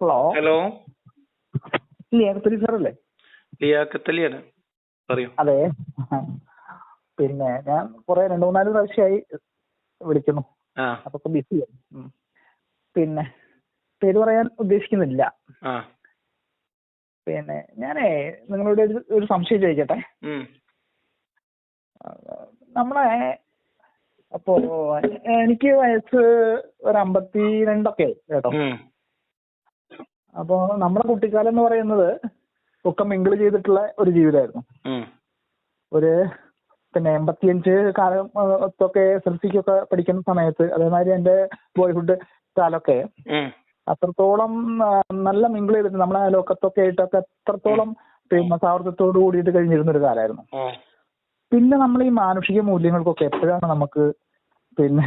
Hello hello. Liyakathali സാറല്ലേ ലിയാഖത്തലിയാണ് പറയൂ. അതെ. പിന്നെ ഞാൻ കുറെ രണ്ടു മൂന്നാൽ പ്രാവശ്യമായി വിളിക്കുന്നു. അപ്പൊ ബിസി പിന്നെ പേര് പറയാൻ ഉദ്ദേശിക്കുന്നില്ല. പിന്നെ ഞാനേ നിങ്ങളോട് ഒരു ഒരു സംശയം ചോദിക്കട്ടെ? നമ്മളെ അപ്പോ എനിക്ക് വയസ്സ് ഒരു അമ്പത്തി രണ്ടൊക്കെ ആയി കേട്ടോ. ഉം അപ്പോ നമ്മുടെ കുട്ടിക്കാലം എന്ന് പറയുന്നത് ഒക്കെ മിങ്കിൾ ചെയ്തിട്ടുള്ള ഒരു ജീവിതമായിരുന്നു. ഒരു പിന്നെ എൺപത്തിയഞ്ച് കാലം ഒക്കെ എസ് എൽ സിക്കൊക്കെ പഠിക്കുന്ന സമയത്ത് അതേമാതിരി എന്റെ ബോയ്ഹുഡ് കാലമൊക്കെ അത്രത്തോളം നല്ല മിങ്കിൾ ചെയ്തിട്ട് നമ്മളെ ലോകത്തൊക്കെ ആയിട്ടൊക്കെ എത്രത്തോളം പിന്നെ സൗഹൃദത്തോട് കൂടിയിട്ട് കഴിഞ്ഞിരുന്ന ഒരു കാലമായിരുന്നു. പിന്നെ നമ്മൾ ഈ മാനുഷിക മൂല്യങ്ങൾക്കൊക്കെ എപ്പോഴാണ് നമുക്ക് പിന്നെ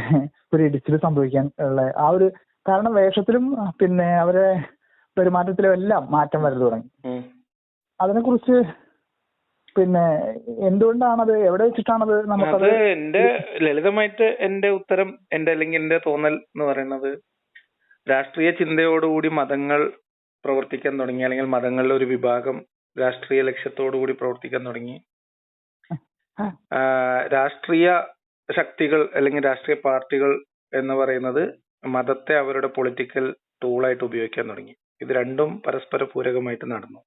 ഒരു ഇടിച്ചിൽ സംഭവിക്കാൻ ഉള്ള ആ ഒരു കാരണം വേഷത്തിലും പിന്നെ അവരെ പെരുമാറ്റത്തിലും എല്ലാം മാറ്റം വരൽ തുടങ്ങി. അതിനെക്കുറിച്ച് പിന്നെ എന്തുകൊണ്ടാണത്? എവിടെ വെച്ചിട്ടാണത് നമുക്കത് അത് എന്റെ ലളിതമായിട്ട് എന്റെ ഉത്തരം എന്റെ അല്ലെങ്കിൽ എന്റെ തോന്നൽ എന്ന് പറയുന്നത് രാഷ്ട്രീയ ചിന്തയോടുകൂടി മതങ്ങൾ പ്രവർത്തിക്കാൻ തുടങ്ങി അല്ലെങ്കിൽ മതങ്ങളുടെ ഒരു വിഭാഗം രാഷ്ട്രീയ ലക്ഷ്യത്തോടുകൂടി പ്രവർത്തിക്കാൻ തുടങ്ങി. രാഷ്ട്രീയ ശക്തികൾ അല്ലെങ്കിൽ രാഷ്ട്രീയ പാർട്ടികൾ എന്ന് പറയുന്നത് മതത്തെ അവരുടെ പൊളിറ്റിക്കൽ ടൂളായിട്ട് ഉപയോഗിക്കാൻ തുടങ്ങി. ഇത് രണ്ടും പരസ്പര പൂരകമായിട്ട് നടന്നു.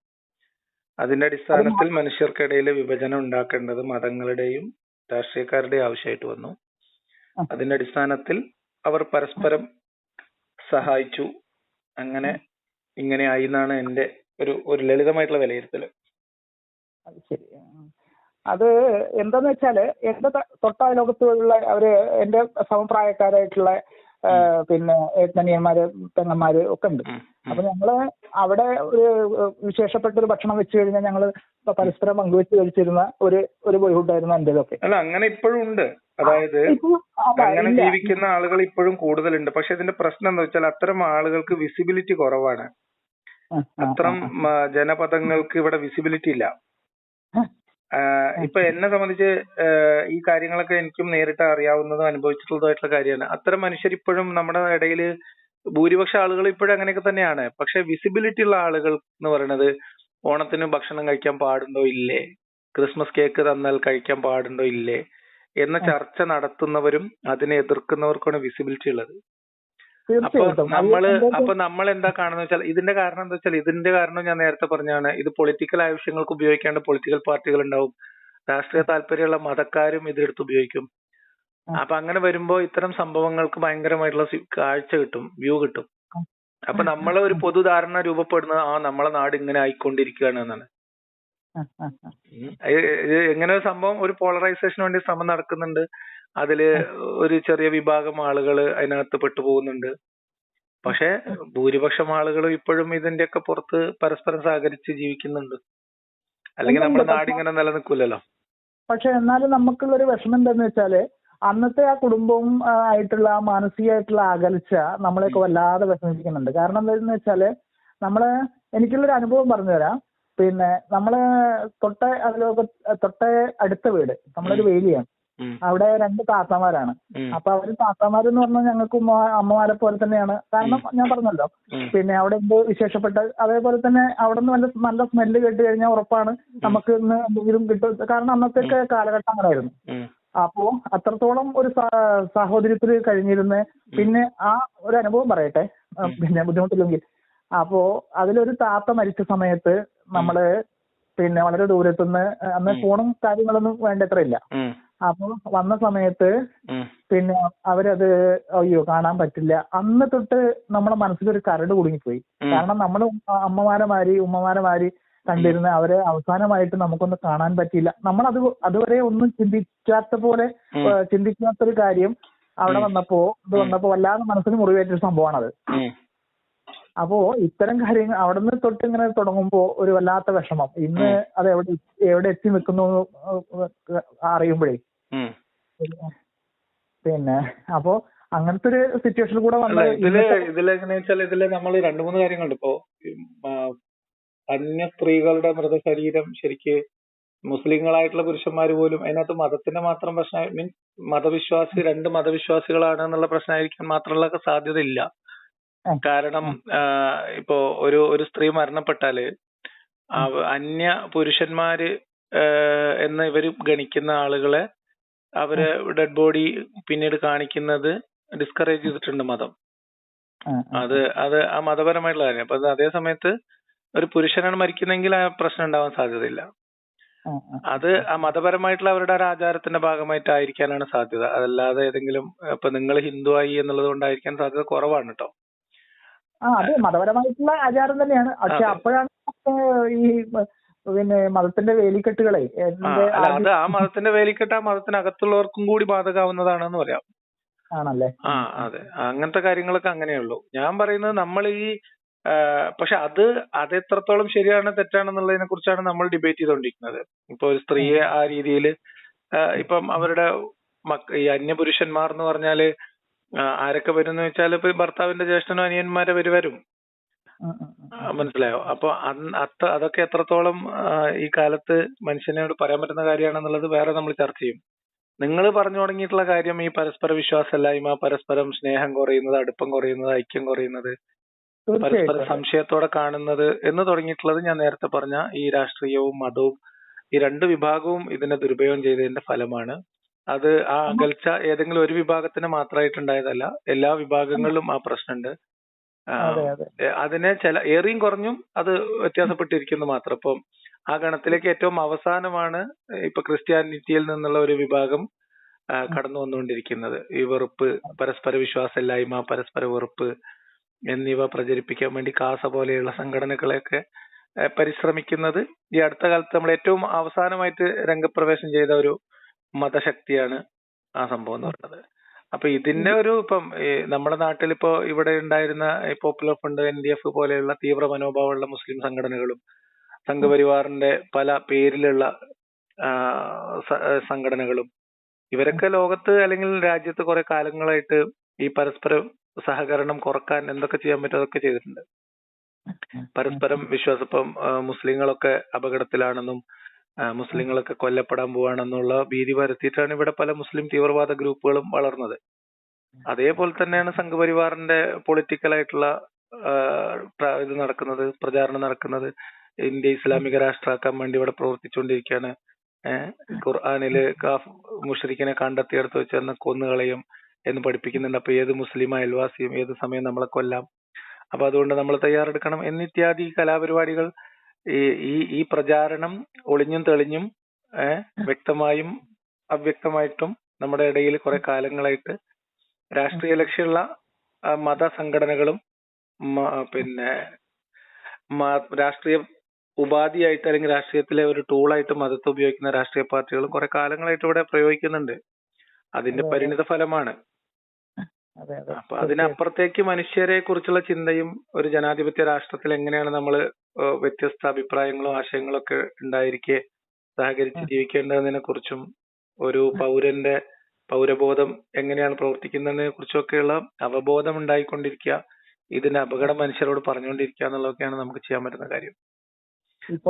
അതിന്റെ അടിസ്ഥാനത്തിൽ മനുഷ്യർക്കിടയിൽ വിഭജനം ഉണ്ടാക്കേണ്ടത് മതങ്ങളുടെയും രാഷ്ട്രീയക്കാരുടെയും ആവശ്യമായിട്ട് വന്നു. അതിന്റെ അടിസ്ഥാനത്തിൽ അവർ പരസ്പരം സഹായിച്ചു. അങ്ങനെ ഇങ്ങനെ ആയി എന്നാണ് എന്റെ ഒരു ഒരു ലളിതമായിട്ടുള്ള വിലയിരുത്തൽ. അത് ശരി. അത് എന്താന്ന് വെച്ചാൽ എന്റെ തൊട്ടാ ലോകത്തുള്ള അവർ എന്റെ സമപ്രായക്കാരായിട്ടുള്ള പിന്നെ ഏട്ടനിയന്മാര് പെങ്ങന്മാര് ഒക്കെ ഉണ്ട്. അപ്പൊ ഞങ്ങൾ അവിടെ ഒരു വിശേഷപ്പെട്ട ഒരു ഭക്ഷണം വെച്ച് കഴിഞ്ഞാൽ ഞങ്ങൾ പരസ്പരം പങ്കുവെച്ച് കഴിച്ചിരുന്ന ഒരു ഒരു ബോയ്ഹുഡ് ആയിരുന്നു എന്റേതൊക്കെ. അല്ല അങ്ങനെ ഇപ്പോഴും ഉണ്ട്. അതായത് അങ്ങനെ ജീവിക്കുന്ന ആളുകൾ ഇപ്പോഴും കൂടുതലുണ്ട്. പക്ഷെ ഇതിന്റെ പ്രശ്നം എന്താ വെച്ചാൽ അത്തരം ആളുകൾക്ക് വിസിബിലിറ്റി കുറവാണ്. അത്തരം ജനപദങ്ങൾക്ക് ഇവിടെ വിസിബിലിറ്റി ഇല്ല. ഇപ്പൊ എന്നെ സംബന്ധിച്ച് ഈ കാര്യങ്ങളൊക്കെ എനിക്കും നേരിട്ട് അറിയാവുന്നതും അനുഭവിച്ചിട്ടുള്ളതായിട്ടുള്ള കാര്യമാണ്. അത്തരം മനുഷ്യർ ഇപ്പോഴും നമ്മുടെ ഇടയിൽ ഭൂരിപക്ഷ ആളുകൾ ഇപ്പോഴും അങ്ങനെയൊക്കെ തന്നെയാണ്. പക്ഷെ വിസിബിലിറ്റി ഉള്ള ആളുകൾ എന്ന് പറയുന്നത് ഓണത്തിന് ഭക്ഷണം കഴിക്കാൻ പാടുണ്ടോ? ഇല്ലേ. ക്രിസ്മസ് കേക്ക് തന്നാൽ കഴിക്കാൻ പാടുണ്ടോ? ഇല്ലേ. എന്ന ചർച്ച നടത്തുന്നവരും അതിനെ എതിർക്കുന്നവർക്കാണ് വിസിബിലിറ്റി ഉള്ളത്. അപ്പൊ നമ്മൾ അപ്പൊ നമ്മൾ എന്താ കാണുന്ന വെച്ചാൽ ഇതിന്റെ കാരണം എന്താ വെച്ചാൽ ഇതിന്റെ കാരണം ഞാൻ നേരത്തെ പറഞ്ഞാണ് ഇത് പൊളിറ്റിക്കൽ ആവശ്യങ്ങൾക്ക് ഉപയോഗിക്കാണ്ട് പൊളിറ്റിക്കൽ പാർട്ടികൾ ഉണ്ടാവും. രാഷ്ട്രീയ താല്പര്യമുള്ള മതക്കാരും ഇതെടുത്ത് ഉപയോഗിക്കും. അപ്പൊ അങ്ങനെ വരുമ്പോ ഇത്തരം സംഭവങ്ങൾക്ക് ഭയങ്കരമായിട്ടുള്ള കാഴ്ച കിട്ടും വ്യൂ കിട്ടും. അപ്പൊ നമ്മളെ ഒരു പൊതുധാരണ രൂപപ്പെടുന്നത് ആ നമ്മളെ നാട് ഇങ്ങനെ ആയിക്കൊണ്ടിരിക്കുകയാണ് എന്നാണ്. എങ്ങനെ ഒരു സംഭവം ഒരു പോളറൈസേഷന് വേണ്ടി ശ്രമം നടക്കുന്നുണ്ട്. അതിൽ ഒരു ചെറിയ വിഭാഗം ആളുകൾ അതിനകത്ത് പെട്ടുപോകുന്നുണ്ട്. പക്ഷെ ഭൂരിപക്ഷം ആളുകളും ഇപ്പോഴും ഇതിന്റെയൊക്കെ പുറത്ത് പരസ്പരം സഹകരിച്ച് ജീവിക്കുന്നുണ്ട്. അല്ലെങ്കിൽ നമ്മുടെ നാട് ഇങ്ങനെ നിലനിൽക്കില്ലല്ലോ പക്ഷെ എന്നാലും നമുക്കുള്ള ഒരു വിഷമം എന്താന്ന് വെച്ചാൽ അന്നത്തെ ആ കുടുംബവും ആയിട്ടുള്ള ആ മാനസികമായിട്ടുള്ള അകൽച്ച നമ്മളെയൊക്കെ വല്ലാതെ വിഷമിപ്പിക്കുന്നുണ്ട്. കാരണം എന്താന്ന് വെച്ചാൽ നമ്മൾ എനിക്കുള്ളൊരു അനുഭവം പറഞ്ഞുതരാം. പിന്നെ നമ്മൾ തൊട്ട അതിലൊക്കെ തൊട്ട അടുത്ത വീട്. നമ്മളൊരു വേലിയാണ്. അവിടെ രണ്ട് താത്തമാരാണ്. അപ്പൊ അവർ താത്തമാരെന്ന് പറഞ്ഞാൽ ഞങ്ങൾക്ക് ഉമ്മ അമ്മമാരെ പോലെ തന്നെയാണ്. കാരണം ഞാൻ പറഞ്ഞല്ലോ പിന്നെ അവിടെ എന്ത് വിശേഷപ്പെട്ട അതേപോലെ തന്നെ അവിടെ നിന്ന് നല്ല നല്ല സ്മെല്ല് കേട്ട് കഴിഞ്ഞാൽ ഉറപ്പാണ് നമുക്ക് ഇന്ന് എന്തെങ്കിലും കിട്ടും. കാരണം അന്നത്തെ കാലഘട്ടം അങ്ങനെയായിരുന്നു. അപ്പോ അത്രത്തോളം ഒരു സാഹോദര്യത്തിൽ കഴിഞ്ഞിരുന്ന് പിന്നെ ആ ഒരു അനുഭവം പറയട്ടെ. പിന്നെ ബുദ്ധിമുട്ടില്ലെങ്കിൽ. അപ്പോ അതിലൊരു താത്ത മരിച്ച സമയത്ത് നമ്മൾ പിന്നെ വളരെ ദൂരത്തുനിന്ന് അന്ന് ഫോണും കാര്യങ്ങളൊന്നും വേണ്ടത്ര ഇല്ല. അപ്പൊ വന്ന സമയത്ത് പിന്നെ അവരത് അയ്യോ കാണാൻ പറ്റില്ല. അന്ന് തൊട്ട് നമ്മുടെ മനസ്സിലൊരു കരട് കുടുങ്ങിപ്പോയി. പോയി കാരണം നമ്മൾ അമ്മമാരെ മാരി ഉമ്മമാരെ മാരി കണ്ടിരുന്ന അവരെ അവസാനമായിട്ട് നമുക്കൊന്ന് കാണാൻ പറ്റിയില്ല. നമ്മൾ അത് അതുവരെ ഒന്നും ചിന്തിക്കാത്ത പോലെ ചിന്തിക്കാത്ത ഒരു ചിന്തിക്കാത്തൊരു കാര്യം അവിടെ വന്നപ്പോ ഇത് വന്നപ്പോ വല്ലാതെ മനസ്സിന് മുറിവേറ്റൊരു സംഭവമാണത്. അപ്പോ ഇത്തരം കാര്യങ്ങൾ അവിടെ നിന്ന് തൊട്ട് ഇങ്ങനെ തുടങ്ങുമ്പോ ഒരു വല്ലാത്ത വിഷമം. ഇന്ന് അത് എവിടെ എവിടെ എത്തി നിൽക്കുന്നു അറിയുമ്പോഴേ. പിന്നെ അപ്പോ അങ്ങനത്തെ ഒരു സിറ്റുവേഷൻ കൂടെ വന്നത് ഇതിൽ ഇന്നത്തെ ഇതിൽ എങ്ങനെയാ വെച്ചാൽ ഇതിൽ നമ്മൾ രണ്ടു മൂന്ന് കാര്യങ്ങളുണ്ട്. ഇപ്പോ അന്യ സ്ത്രീകളുടെ മൃതശരീരം ശരിക്ക് മുസ്ലിങ്ങളായിട്ടുള്ള പുരുഷന്മാർ പോലും അതിനകത്ത് മതത്തിന്റെ മാത്രം പ്രശ്നം മീൻസ് മതവിശ്വാസി രണ്ട് മതവിശ്വാസികളാണ് എന്നുള്ള പ്രശ്നമായിരിക്കാൻ മാത്രമുള്ള സാധ്യത ഇല്ല. കാരണം ഇപ്പോ ഒരു ഒരു സ്ത്രീ മരണപ്പെട്ടാൽ അന്യ പുരുഷന്മാര് എന്ന് ഇവർ ഗണിക്കുന്ന ആളുകളെ അവരെ ഡെഡ് ബോഡി പിന്നീട് കാണിക്കുന്നത് ഡിസ്കറേജ് ചെയ്തിട്ടുണ്ട് മതം. അത് അത് ആ മതപരമായിട്ടുള്ള കാര്യം. അപ്പൊ അതേ സമയത്ത് ഒരു പുരുഷനാണ് മരിക്കുന്നെങ്കിൽ ആ പ്രശ്നം ഉണ്ടാവാൻ സാധ്യതയില്ല. അത് ആ മതപരമായിട്ടുള്ള അവരുടെ ഒരു ആചാരത്തിന്റെ ഭാഗമായിട്ടായിരിക്കാനാണ് സാധ്യത. അതല്ലാതെ ഏതെങ്കിലും ഇപ്പൊ നിങ്ങൾ ആയി എന്നുള്ളത് കൊണ്ടായിരിക്കാൻ സാധ്യത കുറവാണ് കേട്ടോ ആ അത് മതപരമായിട്ടുള്ള ആചാരം തന്നെയാണ്. പക്ഷെ അപ്പോഴാണ് ഈ പിന്നെ മതത്തിന്റെ വേലിക്കെട്ടുകളെ അത് ആ മതത്തിന്റെ വേലിക്കെട്ട് ആ മതത്തിനകത്തുള്ളവർക്കും കൂടി ബാധകാവുന്നതാണെന്ന് പറയാം. ആണല്ലേ? ആ അതെ. അങ്ങനത്തെ കാര്യങ്ങളൊക്കെ അങ്ങനെയുള്ളൂ. ഞാൻ പറയുന്നത് നമ്മൾ ഈ പക്ഷെ അത് അത് എത്രത്തോളം ശരിയാണ് തെറ്റാണെന്നുള്ളതിനെ കുറിച്ചാണ് നമ്മൾ ഡിബേറ്റ് ചെയ്തുകൊണ്ടിരിക്കുന്നത്. ഇപ്പൊ ഒരു സ്ത്രീയെ ആ രീതിയിൽ ഇപ്പം അവരുടെ മക്ക ഈ അന്യപുരുഷന്മാർ എന്ന് പറഞ്ഞാൽ ആരൊക്കെ വരും എന്ന് വെച്ചാൽ ഇപ്പൊ ഭർത്താവിന്റെ ജ്യേഷ്ഠനോ അനിയന്മാരെ വരെ വരും. മനസ്സിലായോ? അപ്പൊ അത്ര അതൊക്കെ എത്രത്തോളം ഈ കാലത്ത് മനുഷ്യനോട് പറയാൻ പറ്റുന്ന കാര്യമാണെന്നുള്ളത് വേറെ നമ്മൾ ചർച്ച ചെയ്യും. നിങ്ങൾ പറഞ്ഞു തുടങ്ങിയിട്ടുള്ള കാര്യം ഈ പരസ്പര വിശ്വാസമില്ലായ്മ പരസ്പരം സ്നേഹം കുറയുന്നത് അടുപ്പം കുറയുന്നത് ഐക്യം കുറയുന്നത് പരസ്പര സംശയത്തോടെ കാണുന്നത് എന്ന് തുടങ്ങിയിട്ടുള്ളത് ഞാൻ നേരത്തെ പറഞ്ഞ ഈ രാഷ്ട്രീയവും മതവും ഈ രണ്ട് വിഭാഗവും ഇതിനെ ദുരുപയോഗം ചെയ്തതിന്റെ ഫലമാണ്. അത് ആ അകൽച്ച ഏതെങ്കിലും ഒരു വിഭാഗത്തിന് മാത്രമായിട്ടുണ്ടായതല്ല എല്ലാ വിഭാഗങ്ങളിലും ആ പ്രശ്നമുണ്ട് അതിനെ ചില ഏറിയും കുറഞ്ഞും അത് വ്യത്യാസപ്പെട്ടിരിക്കുന്നു മാത്രം. ഇപ്പം ആ ഗണത്തിലേക്ക് ഏറ്റവും അവസാനമാണ് ഇപ്പൊ ക്രിസ്ത്യാനിറ്റിയിൽ നിന്നുള്ള ഒരു വിഭാഗം കടന്നു വന്നുകൊണ്ടിരിക്കുന്നത്. ഈ വെറുപ്പ് പരസ്പര വിശ്വാസമില്ലായ്മ പരസ്പര വെറുപ്പ് എന്നിവ പ്രചരിപ്പിക്കാൻ വേണ്ടി കാസ പോലെയുള്ള സംഘടനകളെയൊക്കെ പരിശ്രമിക്കുന്നത് ഈ അടുത്ത കാലത്ത് നമ്മൾ ഏറ്റവും അവസാനമായിട്ട് രംഗപ്രവേശം ചെയ്ത ഒരു മതശക്തിയാണ് ആ സംഭവം എന്ന് പറയുന്നത്. അപ്പൊ ഇതിന്റെ ഒരു ഇപ്പം നമ്മുടെ നാട്ടിൽ ഇപ്പോ ഇവിടെ ഉണ്ടായിരുന്ന popular front N D F പോലെയുള്ള തീവ്ര മനോഭാവമുള്ള മുസ്ലിം സംഘടനകളും സംഘപരിവാറിന്റെ പല പേരിലുള്ള സംഘടനകളും ഇവരൊക്കെ ലോകത്ത് അല്ലെങ്കിൽ രാജ്യത്ത് കുറെ കാലങ്ങളായിട്ട് ഈ പരസ്പര സഹകരണം കുറയ്ക്കാൻ എന്തൊക്കെ ചെയ്യാൻ പറ്റും അതൊക്കെ ചെയ്തിട്ടുണ്ട്. പരസ്പരം വിശ്വാസം ഇപ്പം മുസ്ലിങ്ങളൊക്കെ അപകടത്തിലാണെന്നും മുസ്ലിങ്ങളൊക്കെ കൊല്ലപ്പെടാൻ പോവാണെന്നുള്ള ഭീതി പരത്തിയിട്ടാണ് ഇവിടെ പല മുസ്ലിം തീവ്രവാദ ഗ്രൂപ്പുകളും വളർന്നത്. അതേപോലെ തന്നെയാണ് സംഘപരിവാറിന്റെ പൊളിറ്റിക്കൽ ആയിട്ടുള്ള ഇത് നടക്കുന്നത് പ്രചാരണം നടക്കുന്നത്. ഇന്ത്യ ഇസ്ലാമിക രാഷ്ട്രമാക്കാൻ വേണ്ടി ഇവിടെ പ്രവർത്തിച്ചുകൊണ്ടിരിക്കുകയാണ്. ഏഹ് ഖുർആാനിൽ കാഫ് മുഷരിക്കിനെ കണ്ടെത്തിയെടുത്ത് വെച്ച് എന്ന് കൊന്നുകളയും എന്ന് പഠിപ്പിക്കുന്നുണ്ട്. അപ്പൊ ഏത് മുസ്ലിം അയൽവാസിയും ഏത് സമയം നമ്മളെ കൊല്ലാം. അപ്പൊ അതുകൊണ്ട് നമ്മൾ തയ്യാറെടുക്കണം. എന്നിത്യാദി കലാപരിപാടികൾ ഈ ഈ ഈ പ്രചാരണം ഒളിഞ്ഞും തെളിഞ്ഞും ഏഹ് വ്യക്തമായും അവ്യക്തമായിട്ടും നമ്മുടെ ഇടയിൽ കുറെ കാലങ്ങളായിട്ട് രാഷ്ട്രീയ ലക്ഷ്യമുള്ള മത സംഘടനകളും പിന്നെ രാഷ്ട്രീയ ഉപാധിയായിട്ട് അല്ലെങ്കിൽ രാഷ്ട്രീയത്തിലെ ഒരു ടൂളായിട്ട് മതത്തെ ഉപയോഗിക്കുന്ന രാഷ്ട്രീയ പാർട്ടികളും കുറെ കാലങ്ങളായിട്ട് ഇവിടെ പ്രയോഗിക്കുന്നുണ്ട് അതിന്റെ അതെ, അതെ. പരിണിത ഫലമാണ് അപ്പൊ അതിനപ്പുറത്തേക്ക് മനുഷ്യരെ കുറിച്ചുള്ള ചിന്തയും ഒരു ജനാധിപത്യ രാഷ്ട്രത്തിൽ എങ്ങനെയാണ് നമ്മൾ വ്യത്യസ്ത അഭിപ്രായങ്ങളും ആശയങ്ങളും ഒക്കെ ഉണ്ടായിരിക്കെ സഹകരിച്ച് ജീവിക്കേണ്ടതിനെ കുറിച്ചും ഒരു പൗരന്റെ പൗരബോധം എങ്ങനെയാണ് പ്രവർത്തിക്കുന്നതിനെ കുറിച്ചൊക്കെയുള്ള അവബോധം ഉണ്ടായിക്കൊണ്ടിരിക്കുക ഇതിന്റെ അപകടം മനുഷ്യരോട് പറഞ്ഞുകൊണ്ടിരിക്കുക എന്നുള്ളതൊക്കെയാണ് നമുക്ക് ചെയ്യാൻ പറ്റുന്ന കാര്യം.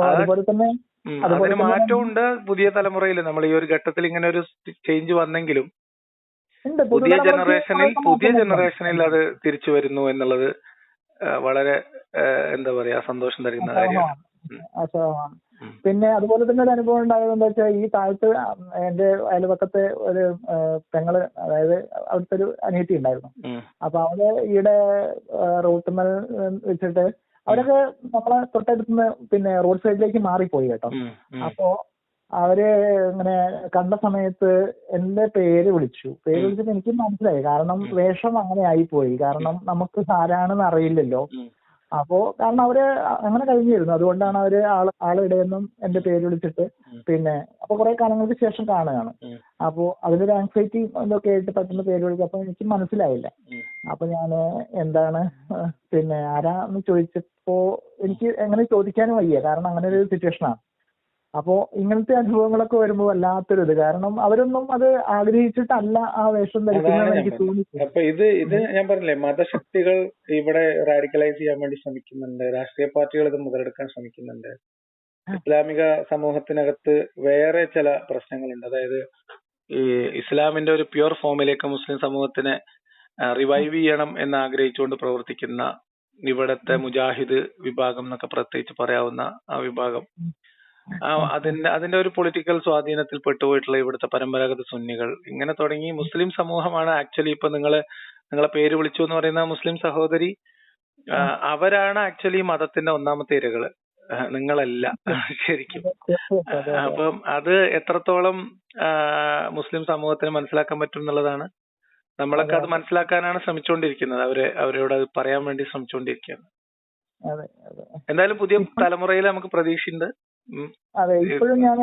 അതുപോലെ തന്നെ അതിന് മാറ്റമുണ്ട് പുതിയ തലമുറയിൽ നമ്മൾ ഈ ഒരു ഘട്ടത്തിൽ ഇങ്ങനെ ഒരു ചേഞ്ച് വന്നെങ്കിലും പുതിയ ജനറേഷനിൽ പുതിയ ജനറേഷനിൽ അത് തിരിച്ചു വരുന്നു എന്നുള്ളത് വളരെ എന്താ പറയാ സന്തോഷം തരുന്ന കാര്യമാണ്. അസുഖമാണ് പിന്നെ അതുപോലെ തന്നെ ഒരു അനുഭവം ഉണ്ടായത് എന്താ വെച്ചാൽ ഈ താഴത്ത് എന്റെ അയൽപക്കത്തെ ഒരു പെങ്ങൾ അതായത് അവിടുത്തെ ഒരു അനിയത്തി ഉണ്ടായിരുന്നു. അപ്പൊ അവർ ഈയിടെ റൂട്ടുമൽ വെച്ചിട്ട് അവരൊക്കെ നമ്മളെ തൊട്ടടുത്തുനിന്ന് പിന്നെ റോഡ് സൈഡിലേക്ക് മാറിപ്പോയി കേട്ടോ. അപ്പോ അവർ ഇങ്ങനെ കണ്ട സമയത്ത് എന്റെ പേര് വിളിച്ചു. പേര് വിളിച്ചപ്പോ വിളിച്ചിട്ട് എനിക്ക് മനസ്സിലായി. കാരണം വേഷം അങ്ങനെ ആയിപ്പോയി. കാരണം നമുക്ക് ആരാണെന്ന് അറിയില്ലല്ലോ. അപ്പോ കാരണം അവർ അങ്ങനെ കഴിഞ്ഞിരുന്നു. അതുകൊണ്ടാണ് അവർ ആൾ ആളിടയെന്നും എന്റെ പേര് വിളിച്ചിട്ട് പിന്നെ അപ്പൊ കുറെ കാലങ്ങൾക്ക് ശേഷം കാണുകയാണ്. അപ്പോ അതിലൊരു ആങ്സൈറ്റി എന്തൊക്കെ ആയിട്ട് പെട്ടെന്ന് പേര് വിളിക്കും അപ്പൊ എനിക്ക് മനസ്സിലായില്ല. അപ്പൊ ഞാൻ എന്താണ് പിന്നെ ആരാന്ന് ചോദിച്ചപ്പോ എനിക്ക് എങ്ങനെ ചോദിക്കാനും വയ്യ. കാരണം അങ്ങനെ ഒരു സിറ്റുവേഷനാണ് അപ്പോ ഇങ്ങനത്തെ അനുഭവങ്ങളൊക്കെ വരുമ്പോൾ വല്ലാത്തൊരു ഇത് കാരണം അവരൊന്നും അത് ആഗ്രഹിച്ചിട്ടല്ല ആ വേഷം ധരിക്കുന്നത് എനിക്ക് തോന്നി അപ്പൊ ഇത് ഇത് ഞാൻ പറഞ്ഞില്ലേ മതശക്തികൾ ഇവിടെ റാഡിക്കലൈസ് ചെയ്യാൻ വേണ്ടി ശ്രമിക്കുന്നുണ്ട്. രാഷ്ട്രീയ പാർട്ടികൾ ഇത് മുതലെടുക്കാൻ ശ്രമിക്കുന്നുണ്ട്. ഇസ്ലാമിക സമൂഹത്തിനകത്ത് വേറെ ചില പ്രശ്നങ്ങളുണ്ട്. അതായത് ഈ ഇസ്ലാമിന്റെ ഒരു പ്യുവർ ഫോമിലേക്ക് മുസ്ലിം സമൂഹത്തിനെ റിവൈവ് ചെയ്യണം എന്ന് ആഗ്രഹിച്ചുകൊണ്ട് പ്രവർത്തിക്കുന്ന ഇവിടത്തെ മുജാഹിദ് വിഭാഗം എന്നൊക്കെ പ്രത്യേകിച്ച് പറയാവുന്ന ആ വിഭാഗം. അതിന്റെ അതിന്റെ ഒരു പൊളിറ്റിക്കൽ സ്വാധീനത്തിൽ പെട്ടുപോയിട്ടുള്ള ഇവിടുത്തെ പരമ്പരാഗത സുന്നികൾ. ഇങ്ങനെ തുടങ്ങി മുസ്ലിം സമൂഹമാണ് ആക്ച്വലി ഇപ്പൊ നിങ്ങൾ നിങ്ങളെ പേര് വിളിച്ചു എന്ന് പറയുന്ന മുസ്ലിം സഹോദരി. അവരാണ് ആക്ച്വലി മതത്തിന്റെ ഒന്നാമത്തെ ഇരകൾ. നിങ്ങളല്ല. ശരിക്കും. അപ്പം അത് എത്രത്തോളം മുസ്ലിം സമൂഹത്തിന് മനസ്സിലാക്കാൻ പറ്റും എന്നുള്ളതാണ്. നമ്മളൊക്കെ അത് മനസ്സിലാക്കാനാണ് ശ്രമിച്ചുകൊണ്ടിരിക്കുന്നത്. അവരെ അവരോട് അത് പറയാൻ വേണ്ടി ശ്രമിച്ചുകൊണ്ടിരിക്കുകയാണ്. എന്തായാലും പുതിയ തലമുറയിൽ നമുക്ക് പ്രതീക്ഷയുണ്ട്. അതെ ഇപ്പോഴും ഞാൻ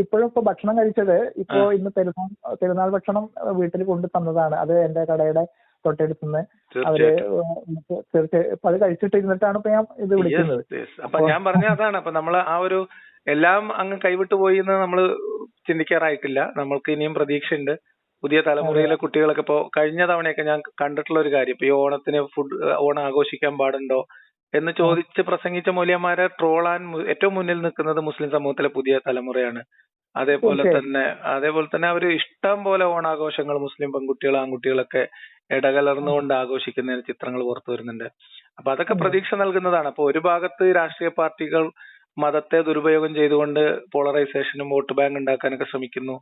ഇപ്പോഴും ഇപ്പൊ ഭക്ഷണം കഴിച്ചത് ഇപ്പോ. ഇന്ന് പെരുന്നാൾ പെരുന്നാൾ ഭക്ഷണം വീട്ടിൽ കൊണ്ടു തന്നതാണ്. അത് എന്റെ കടയുടെ തൊട്ടടുത്തുനിന്ന് അവർ തീർച്ചയായും അത് കഴിച്ചിട്ട് ഇരുന്നിട്ടാണ് ഇപ്പൊ ഞാൻ ഇത് വിളിക്കുന്നത്. അപ്പൊ ഞാൻ പറഞ്ഞ അതാണ്. അപ്പൊ നമ്മൾ ആ ഒരു എല്ലാം അങ്ങ് കൈവിട്ടു പോയി എന്ന് നമ്മൾ ചിന്തിക്കാറായിട്ടില്ല. നമ്മൾക്ക് ഇനിയും പ്രതീക്ഷയുണ്ട്. പുതിയ തലമുറയിലെ കുട്ടികളൊക്കെ ഇപ്പോ കഴിഞ്ഞ തവണയൊക്കെ ഞാൻ കണ്ടിട്ടുള്ള ഒരു കാര്യം. ഇപ്പൊ ഈ ഓണത്തിന് ഫുഡ് ഓണം ആഘോഷിക്കാൻ പാടുണ്ടോ? എന്ന് ചോദിച്ച് പ്രസംഗിച്ച മൂല്യന്മാരെ ട്രോളാൻ ഏറ്റവും മുന്നിൽ നിൽക്കുന്നത് മുസ്ലിം സമൂഹത്തിലെ പുതിയ തലമുറയാണ്. അതേപോലെ. തന്നെ അതേപോലെ തന്നെ അവർ ഇഷ്ടം പോലെ ഓണാഘോഷങ്ങൾ മുസ്ലിം പെൺകുട്ടികൾ ആൺകുട്ടികളൊക്കെ ഇടകലർന്നുകൊണ്ട് ആഘോഷിക്കുന്ന ചിത്രങ്ങൾ പുറത്തു വരുന്നുണ്ട്. അപ്പൊ അതൊക്കെ. പ്രതീക്ഷ നൽകുന്നതാണ്. അപ്പൊ ഒരു ഭാഗത്ത് രാഷ്ട്രീയ പാർട്ടികൾ മതത്തെ ദുരുപയോഗം ചെയ്തുകൊണ്ട് പോളറൈസേഷനും വോട്ട് ബാങ്ക് ഉണ്ടാക്കാനൊക്കെ ശ്രമിക്കുന്നു.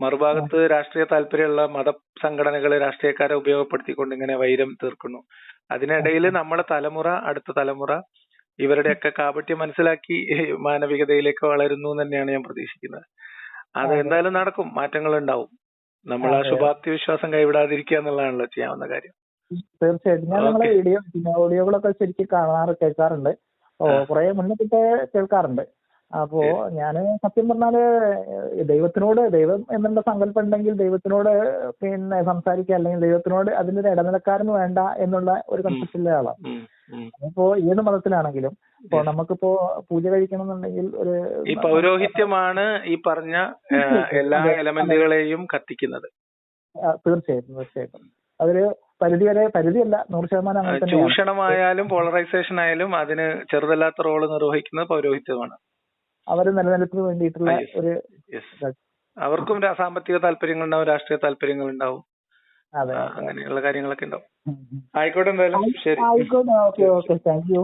മറുഭാഗത്ത് രാഷ്ട്രീയ താല്പര്യമുള്ള മത സംഘടനകളെ രാഷ്ട്രീയക്കാരെ ഉപയോഗപ്പെടുത്തിക്കൊണ്ട് ഇങ്ങനെ വൈരം തീർക്കുന്നു. അതിനിടയിൽ നമ്മളെ തലമുറ അടുത്ത തലമുറ ഇവരുടെയൊക്കെ കാപട്യം മനസ്സിലാക്കി മാനവികതയിലേക്ക് വളരുന്നു തന്നെയാണ് ഞാൻ പ്രതീക്ഷിക്കുന്നത്. അത് എന്തായാലും നടക്കും. മാറ്റങ്ങൾ ഉണ്ടാവും നമ്മൾ ആ ശുഭാപ്തി വിശ്വാസം കൈവിടാതിരിക്കുക എന്നുള്ളതാണല്ലോ ചെയ്യാവുന്ന കാര്യം. തീർച്ചയായിട്ടും. ഞാൻ നിങ്ങളെ വീഡിയോ ഓഡിയോകളൊക്കെ ശരിക്കും കാണാറ് കേൾക്കാറുണ്ട്. കുറെ മുന്നേ തൊട്ടേ കേൾക്കാറുണ്ട്. അപ്പോ. ഞാൻ സത്യം പറഞ്ഞാൽ ദൈവത്തിനോട് ദൈവം എന്നുള്ള സങ്കല്പം ഉണ്ടെങ്കിൽ ദൈവത്തിനോട് പിന്നെ സംസാരിക്കുക അല്ലെങ്കിൽ ദൈവത്തിനോട് അതിന്റെ ഒരു ഇടനിലക്കാരന് വേണ്ട എന്നുള്ള ഒരു കൺസെപ്റ്റുള്ള ആളാണ്. അതിപ്പോ ഏത് മതത്തിലാണെങ്കിലും ഇപ്പൊ നമുക്കിപ്പോ പൂജ കഴിക്കണം എന്നുണ്ടെങ്കിൽ ഒരു ഈ പൗരോഹിത്യമാണ് ഈ പറഞ്ഞ എല്ലാ എലമെന്റുകളെയും കത്തിക്കുന്നത്. തീർച്ചയായിട്ടും തീർച്ചയായിട്ടും. അതൊരു പരിധി വരെ പരിധിയല്ല നൂറ് ശതമാനം ചൂഷണമായാലും പോളറൈസേഷൻ ആയാലും അതിന് ചെറുതല്ലാത്ത റോൾ നിർവഹിക്കുന്നത് പൗരോഹിത്യമാണ്. അവർ നിലനിൽപ്പിന് വേണ്ടിയിട്ടുള്ള. ഒരു. അവർക്കും സാമ്പത്തിക താല്പര്യങ്ങൾ ഉണ്ടാവും രാഷ്ട്രീയ താല്പര്യങ്ങൾ ഉണ്ടാവും അതെ അങ്ങനെയുള്ള കാര്യങ്ങളൊക്കെ ഉണ്ടാവും. ആയിക്കോട്ടെ എന്തായാലും. ശരി. ആയിക്കോട്ടെ. Okay okay. Thank you.